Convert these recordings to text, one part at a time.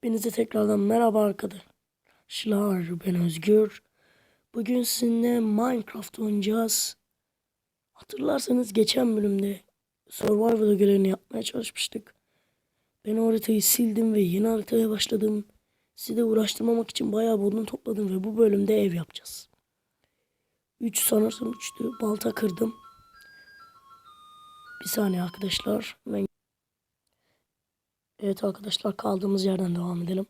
Hepinize tekrardan merhaba arkadaşlar. Ben Özgür. Bugün sizinle Minecraft oynayacağız. Hatırlarsanız geçen bölümde Survival görevini yapmaya çalışmıştık. Ben o haritayı sildim ve yeni haritaya başladım. Sizi de uğraştırmamak için bayağı bir odun topladım ve bu bölümde ev yapacağız. 3 sanırsam 3'tü. Balta kırdım. Bir saniye arkadaşlar. Ben Evet arkadaşlar kaldığımız yerden devam edelim.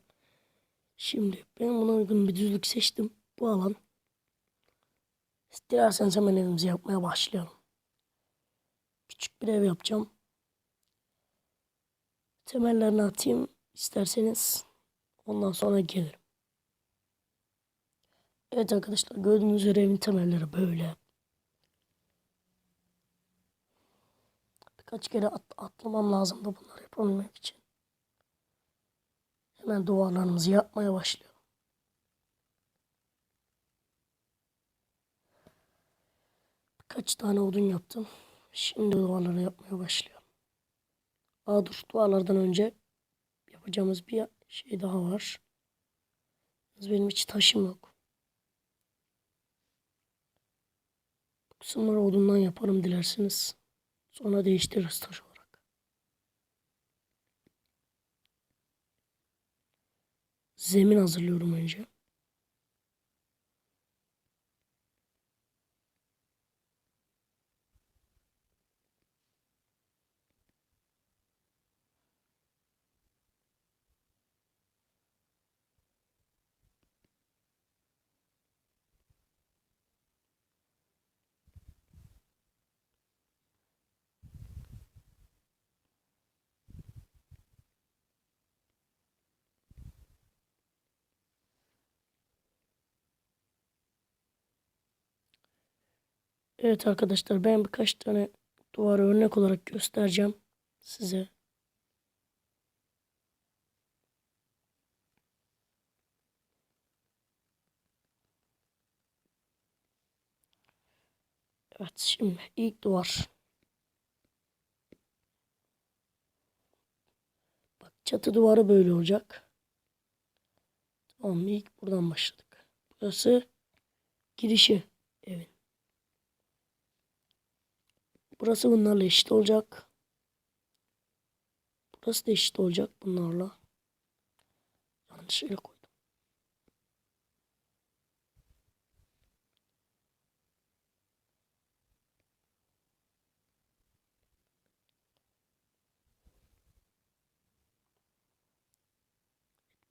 Şimdi ben buna uygun bir düzlük seçtim. Bu alan. Dilerseniz hemen evimizi yapmaya başlayalım. Küçük bir ev yapacağım. Temellerini atayım isterseniz. Ondan sonra gelirim. Evet arkadaşlar gördüğünüz üzere evin temelleri böyle. Birkaç kere at atlamam lazım da bunları yapabilmek için. Hemen duvarlarımızı yapmaya başlıyorum. Birkaç tane odun yaptım. Şimdi duvarları yapmaya başlıyorum. Aa dur duvarlardan önce yapacağımız bir şey daha var. Benim hiç taşım yok. Bu kısımları odundan yaparım dilerseniz. Sonra değiştiririz taş olarak. Zemin hazırlıyorum önce. Evet arkadaşlar ben birkaç tane duvarı örnek olarak göstereceğim size. Evet şimdi ilk duvar. Bak çatı duvarı böyle olacak. Tamam ilk buradan başladık. Burası girişi evin. Burası bunlarla eşit olacak. Burası da eşit olacak bunlarla. Yanlış yere koydum.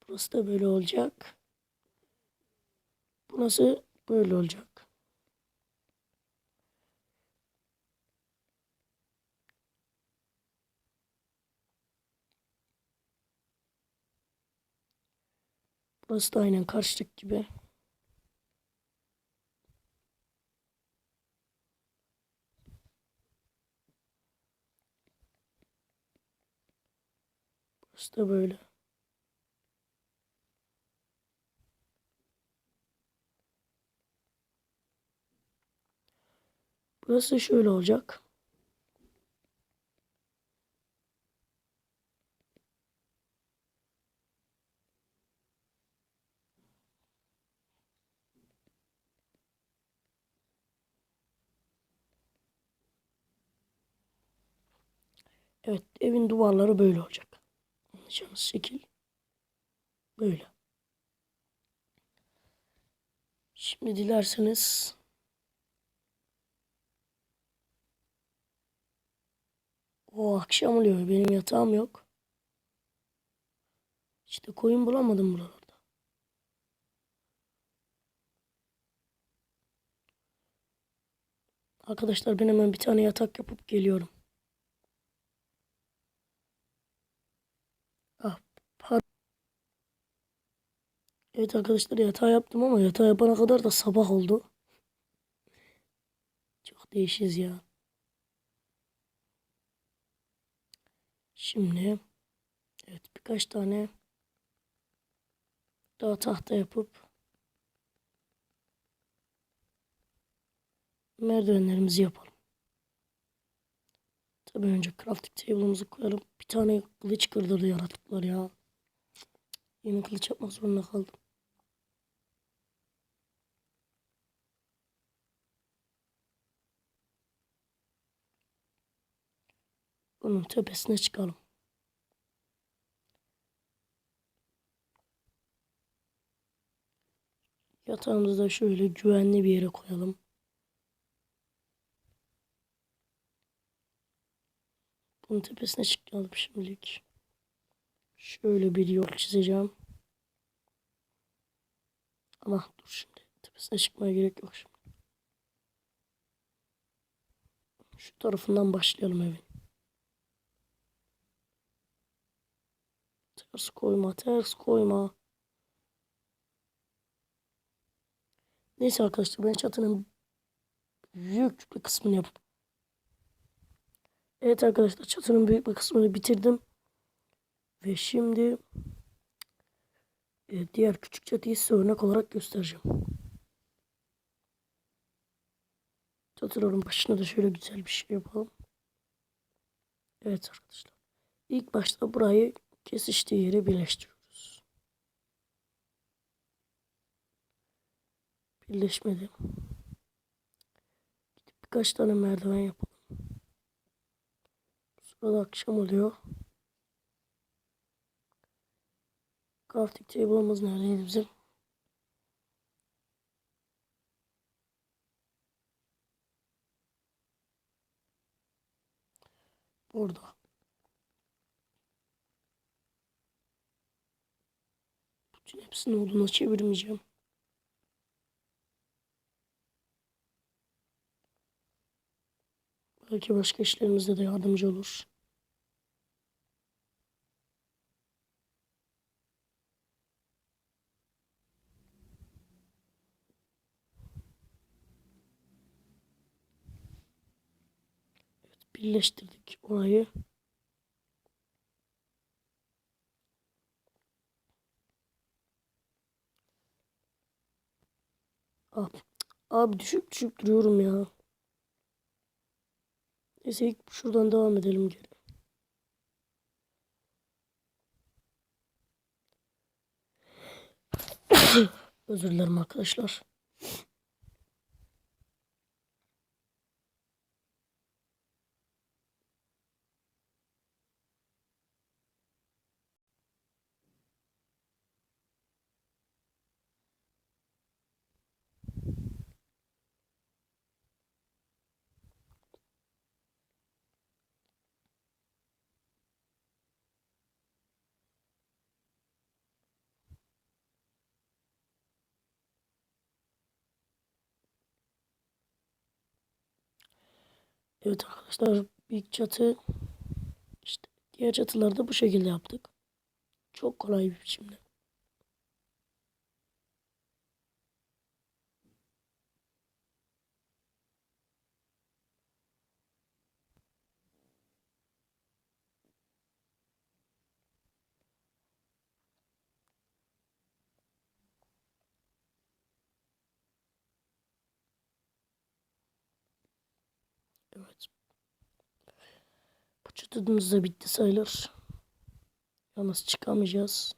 Burası da böyle olacak. Burası böyle olacak. Burası da aynen karşılık gibi. Burası da böyle. Burası şöyle olacak. Evet evin duvarları böyle olacak. Anlayacağınız şekil böyle. Şimdi dilerseniz o akşam oluyor. Benim yatağım yok. İşte koyun bulamadım buralarda. Arkadaşlar ben hemen bir tane yatak yapıp geliyorum. Evet arkadaşlar yatağı yaptım ama yatağı yapana kadar da sabah oldu. Çok değişiz ya. Şimdi evet birkaç tane daha tahta yapıp merdivenlerimizi yapalım. Tabii önce crafting table'ımızı koyalım. Bir tane kılıç kırdırdı yaratıklar ya. Yeni kılıç yapmak zorunda kaldım. Bunun tepesine çıkalım. Yatağımızı da şöyle güvenli bir yere koyalım. Bunun tepesine çıkalım şimdilik. Şöyle bir yol çizeceğim. Ama dur şimdi. Tepesine çıkmaya gerek yok şimdi. Şu tarafından başlayalım evin. Ters koyma, ters koyma. Neyse arkadaşlar ben çatının büyük bir kısmını yapıp Evet arkadaşlar çatının büyük bir kısmını bitirdim. Ve şimdi e, diğer küçük çatıyı size örnek olarak göstereceğim. Çatıların başına da şöyle güzel bir şey yapalım. Evet arkadaşlar. İlk başta burayı kesiştiği yere birleştiriyoruz. Birleşmedi. Birkaç tane merdiven yapalım. Sırada akşam oluyor. Crafting table'ımız neredeydi bizim? Burada. Bütün hepsini oduna çevirmeyeceğim. Belki başka işlerimizde de yardımcı olur. Evet, birleştirdik orayı. Abi, abi düşük düşük duruyorum ya. Neyse ilk şuradan devam edelim geri. Özür dilerim arkadaşlar. Evet arkadaşlar büyük çatı işte diğer çatıları da bu şekilde yaptık. Çok kolay bir biçimde. Evet. Çatımız da bitti sayılır. Yalnız çıkamayacağız.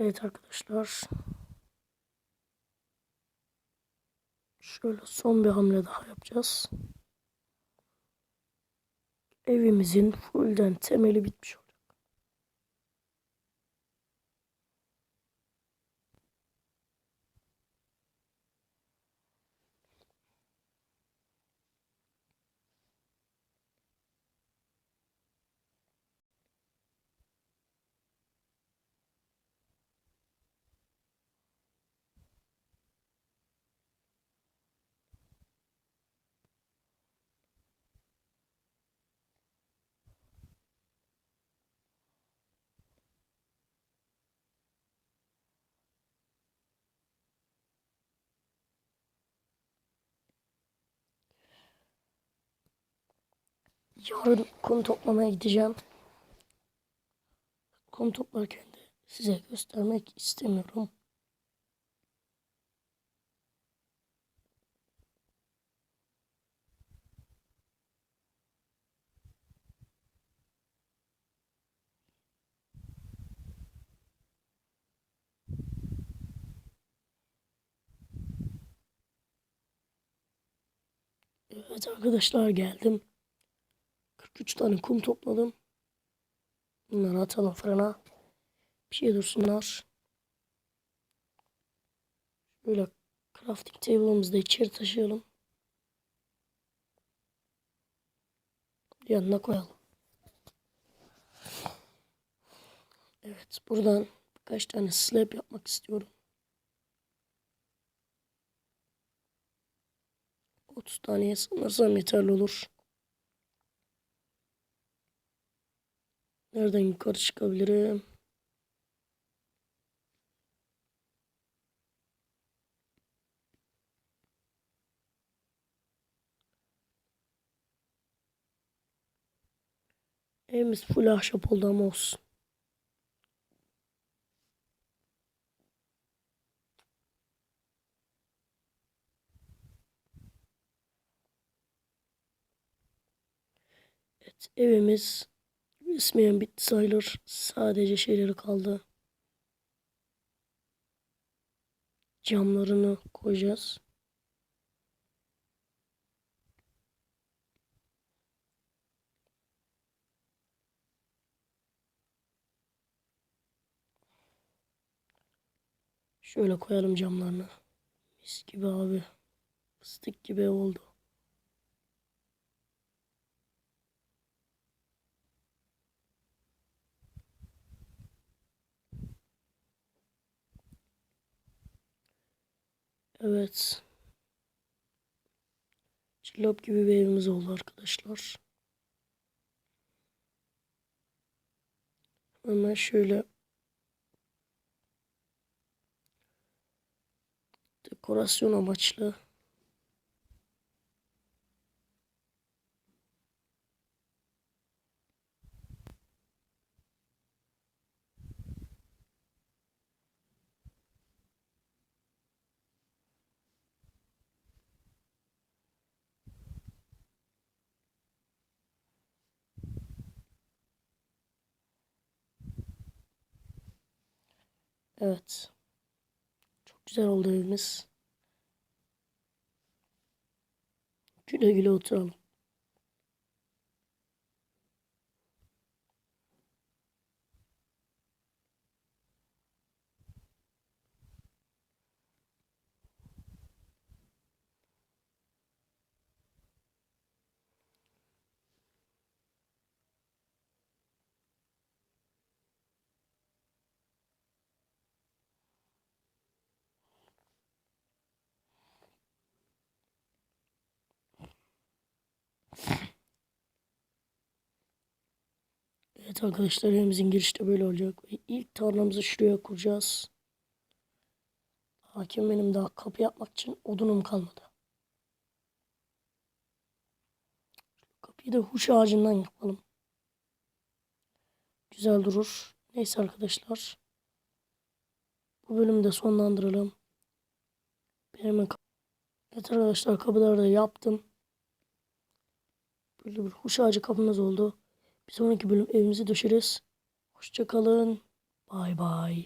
Evet arkadaşlar. Şöyle son bir hamle daha yapacağız. Evimizin fullden temeli bitmiş Yarın kum toplamaya gideceğim. Kum toplarken de size göstermek istemiyorum. Evet arkadaşlar geldim. 43 tane kum topladım. Bunları atalım fırına. Bir şey dursunlar. Şöyle crafting table'ımızı da içeri taşıyalım. Yanına koyalım. Evet buradan birkaç tane slab yapmak istiyorum. 30 taneye sanırsam yeterli olur. Nereden yukarı çıkabilirim? Evimiz full ahşap oldu ama olsun. Evet evimiz resmiyen bitti sayılır. Sadece şeyleri kaldı. Camlarını koyacağız. Şöyle koyalım camlarını. Mis gibi abi. Fıstık gibi oldu. Evet. Cillop gibi bir evimiz oldu arkadaşlar. Hemen şöyle dekorasyon amaçlı Evet. Çok güzel oldu evimiz. Güle güle oturalım. Evet arkadaşlar evimizin girişte böyle olacak. İlk tarlamızı şuraya kuracağız. Hakim benim daha kapı yapmak için odunum kalmadı. Kapıyı da huş ağacından yapalım. Güzel durur. Neyse arkadaşlar. Bu bölümü de sonlandıralım. Benim Evet arkadaşlar kapıları da yaptım. Böyle bir huş ağacı kapımız oldu. Bir sonraki bölüm evimizi döşeriz. Hoşçakalın. Bay bay.